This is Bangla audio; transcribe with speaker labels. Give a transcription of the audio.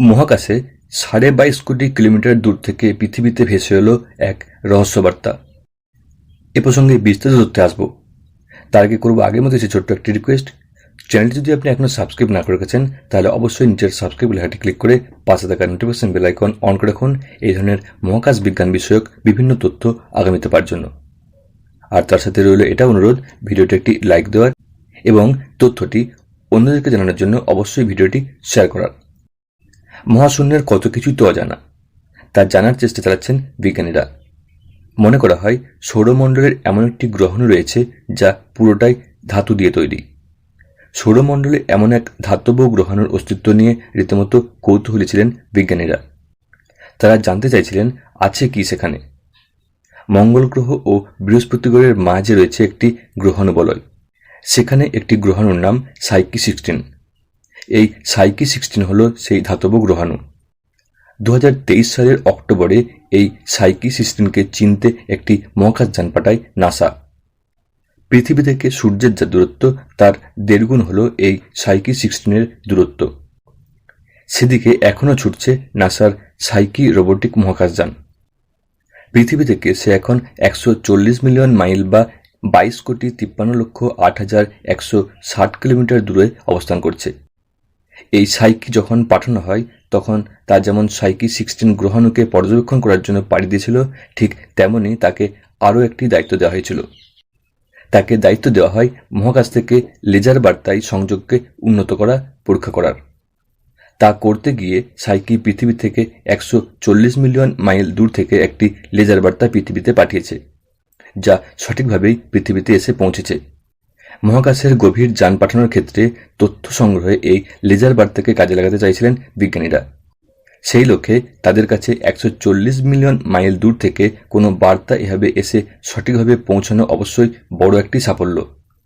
Speaker 1: মহাকাশে সাড়ে বাইশ কোটি কিলোমিটার দূর থেকে পৃথিবীতে ভেসে এলো এক রহস্যবার্তা। এ প্রসঙ্গে বিস্তারিত তথ্যে আসব। তার আগে করব আগের মতো সে ছোট্ট একটি রিকোয়েস্ট চ্যানেলটি যদি আপনি এখনও সাবস্ক্রাইব না করে রেখেছেন, তাহলে অবশ্যই নিচের সাবস্ক্রাইব লেখাটি ক্লিক করে পাশে থাকা নোটিফিকেশন বেল আইকন অন করে রাখুন। এই ধরনের মহাকাশ বিজ্ঞান বিষয়ক বিভিন্ন তথ্য আগামীতে পাওয়ার জন্য। আর তার সাথে রইল এটা অনুরোধ ভিডিওটি একটি লাইক দেওয়ার এবং তথ্যটি অন্যদেরকে জানানোর জন্য অবশ্যই ভিডিওটি শেয়ার করার। মহাশূন্যের কত কিছুই তো অজানা। তা জানার চেষ্টা চালাচ্ছেন বিজ্ঞানীরা। মনে করা হয়, সৌরমণ্ডলের এমন একটি গ্রহণ রয়েছে যা পুরোটাই ধাতু দিয়ে তৈরি। সৌরমণ্ডলে এমন এক ধাতব গ্রহাণুর অস্তিত্ব নিয়ে রীতিমতো কৌতূহলী ছিলেন বিজ্ঞানীরা। তারা জানতে চাইছিলেন, আছে কি সেখানে? মঙ্গল গ্রহ ও বৃহস্পতি গ্রহের মাঝে রয়েছে একটি গ্রহাণু বলয় সেখানে একটি গ্রহাণুর নাম সাইকি সিক্সটিন এই সাইকি সিক্সটিন হল সেই ধাতব গ্রহাণু। দু হাজার তেইশ সালের অক্টোবরে এই সাইকি সিক্সটিনকে চিনতে একটি মহাকাশযান পাঠায় নাসা। পৃথিবী থেকে সূর্যের যা দূরত্ব, তার দেড়গুণ হল এই সাইকি সিক্সটিনের দূরত্ব। সেদিকে এখনও ছুটছে নাসার সাইকি রোবোটিক মহাকাশযান পৃথিবী থেকে সে এখন একশো চল্লিশ মিলিয়ন মাইল বা বাইশ কোটি তিপ্পান্ন লক্ষ আট হাজার একশো ষাট কিলোমিটার দূরে অবস্থান করছে। এই সাইকি যখন পাঠানো হয়, তখন তা যেমন সাইকি সিক্সটিন গ্রহাণুকে পর্যবেক্ষণ করার জন্য পাড়ি দিয়েছিল, ঠিক তেমনই তাকে আরও একটি দায়িত্ব দেওয়া হয়েছিল। তাকে দায়িত্ব দেওয়া হয় মহাকাশ থেকে লেজার বার্তায় সংযোগকে উন্নত করা, পরীক্ষা করার। তা করতে গিয়ে সাইকি পৃথিবী থেকে একশো চল্লিশ মিলিয়ন মাইল দূর থেকে একটি লেজার বার্তা পৃথিবীতে পাঠিয়েছে, যা সঠিকভাবেই পৃথিবীতে এসে পৌঁছেছে। মহাকাশের গভীর যান পাঠানোর ক্ষেত্রে তথ্য সংগ্রহে এই লেজার বার্তাকে কাজে লাগাতে চাইছিলেন বিজ্ঞানীরা। সেই লক্ষ্যে তাদের কাছে একশো চল্লিশ মিলিয়ন মাইল দূর থেকে কোনো বার্তা এভাবে এসে সঠিকভাবে পৌঁছানো অবশ্যই বড় একটি সাফল্য।